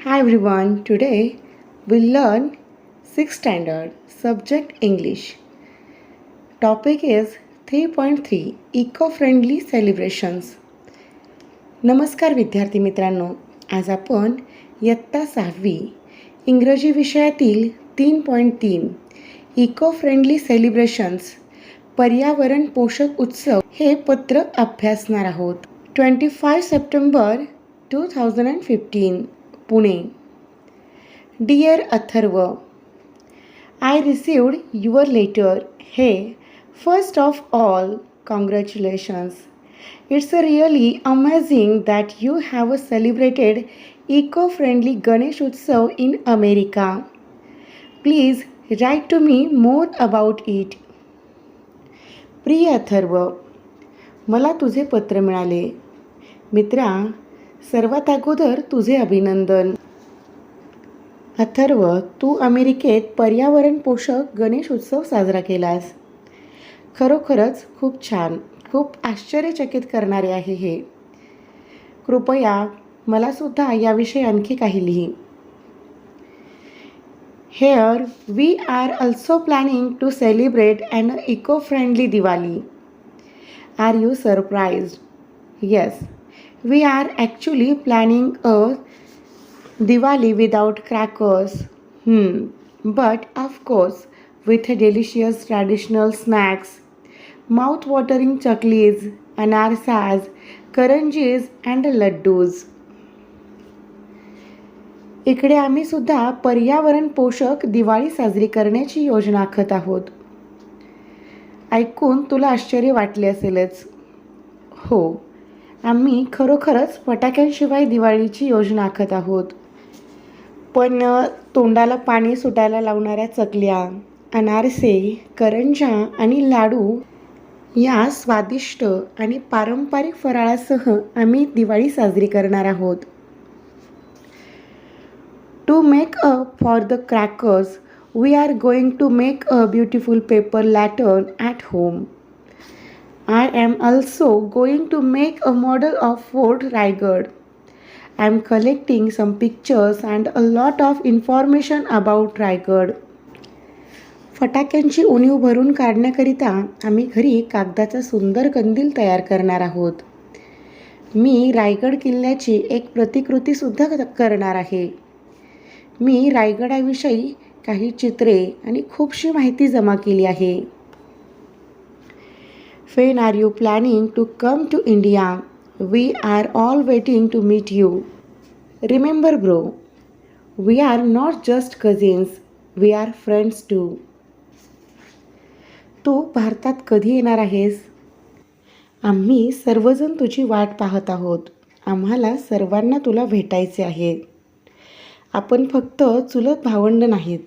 Hi everyone, today we'll learn 6th standard subject English. Topic is 3.3 Eco-friendly celebrations. नमस्कार विद्यार्थी मित्रांनो आज आपण इयत्ता सहावी इंग्रजी विषयातील तीन पॉईंट तीन इको फ्रेंडली सेलिब्रेशन्स पर्यावरण पोषक उत्सव हे पत्र अभ्यासणार आहोत twenty five September two thousand and fifteen Pune. Dear Atharva I received your letter hey first of all congratulations it's a really amazing that you have a celebrated eco friendly Ganesh Utsav in America please write to me more about it प्रिय अथर्व मला तुझे पत्र मिळाले. मित्रा सर्वात अगोदर तुझे अभिनंदन. अथर्व तू अमेरिकेत पर्यावरण पोषक गणेश उत्सव साजरा केलास. खरोखरच खूप छान खूप आश्चर्यचकित करणारे आहे हे. कृपया मला सुद्धा याविषयी आणखी काही लिही. Here we are also planning to celebrate and eco friendly Diwali are you surprise yes we are actually planning a Diwali without crackers but of course with delicious traditional snacks mouth-watering chaklis, anarsas, karanjis and laddoos इकडे आम्ही सुद्धा पर्यावरण पोषक दिवाळी साजरी करण्याची योजना आखत आहोत. ऐकून तुला आश्चर्य वाटले असेलच. हो. आम्ही खरोखरच फटाक्यांशिवाय दिवाळीची योजना आखत आहोत. पण तोंडाला पाणी सुटायला लावणाऱ्या चकल्या अनारसे करंजा आणि लाडू या स्वादिष्ट आणि पारंपरिक फराळासह आम्ही दिवाळी साजरी करणार आहोत. To make a for the crackers we are going to make a beautiful paper lantern at home I am also going to make a model of fort Raigad I am collecting some pictures and a lot of information about Raigad फटाक्यांची उणीव भरून काढण्याकरिता आम्ही घरी कागदाचा सुंदर कंदील तयार करणार आहोत. मी रायगड किल्ल्याची एक प्रतिकृतीसुद्धा करणार आहे. मी रायगडाविषयी काही चित्रे आणि खूपशी माहिती जमा केली आहे. When are you planning to come to India we are all waiting to meet you remember bro we are not just cousins we are friends too तू भारतात कधी येणार आहेस? आम्ही सर्वजण तुझी वाट पाहत आहोत. आम्हाला सर्वांना तुला भेटायचे आहे. आपण फक्त चुलत भावंड नाहीत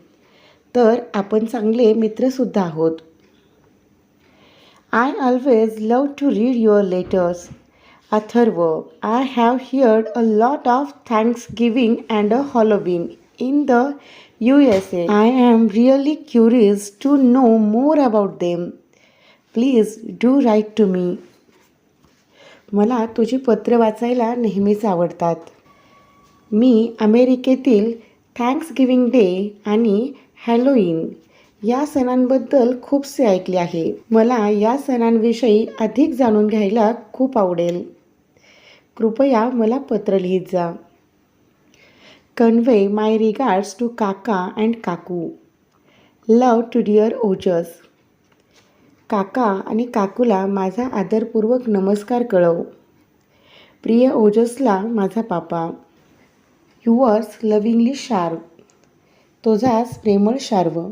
तर आपण चांगले मित्रसुद्धा आहोत. I always love to read your letters Atharva I have heard a lot of thanksgiving and a Halloween U S A I am really curious to know more about them please do write to me मला तुझी पत्र वाचायला नेहमीच आवडतात. मी अमेरिकेतील thanks giving day आणि हॅलोईन या सणांबद्दल खूपसे ऐकले आहे. मला या सणांविषयी अधिक जाणून घ्यायला खूप आवडेल. कृपया मला पत्र लिहित जा. कन्वे माय रिगार्ड्स टू काका अँड काकू. लव टू डिअर ओजस काका आणि काकूला माझा आदरपूर्वक नमस्कार कळव. प्रिय ओजसला माझा पापा. युअर्स लविंगली शार्व तुझाच प्रेमळ शार्व.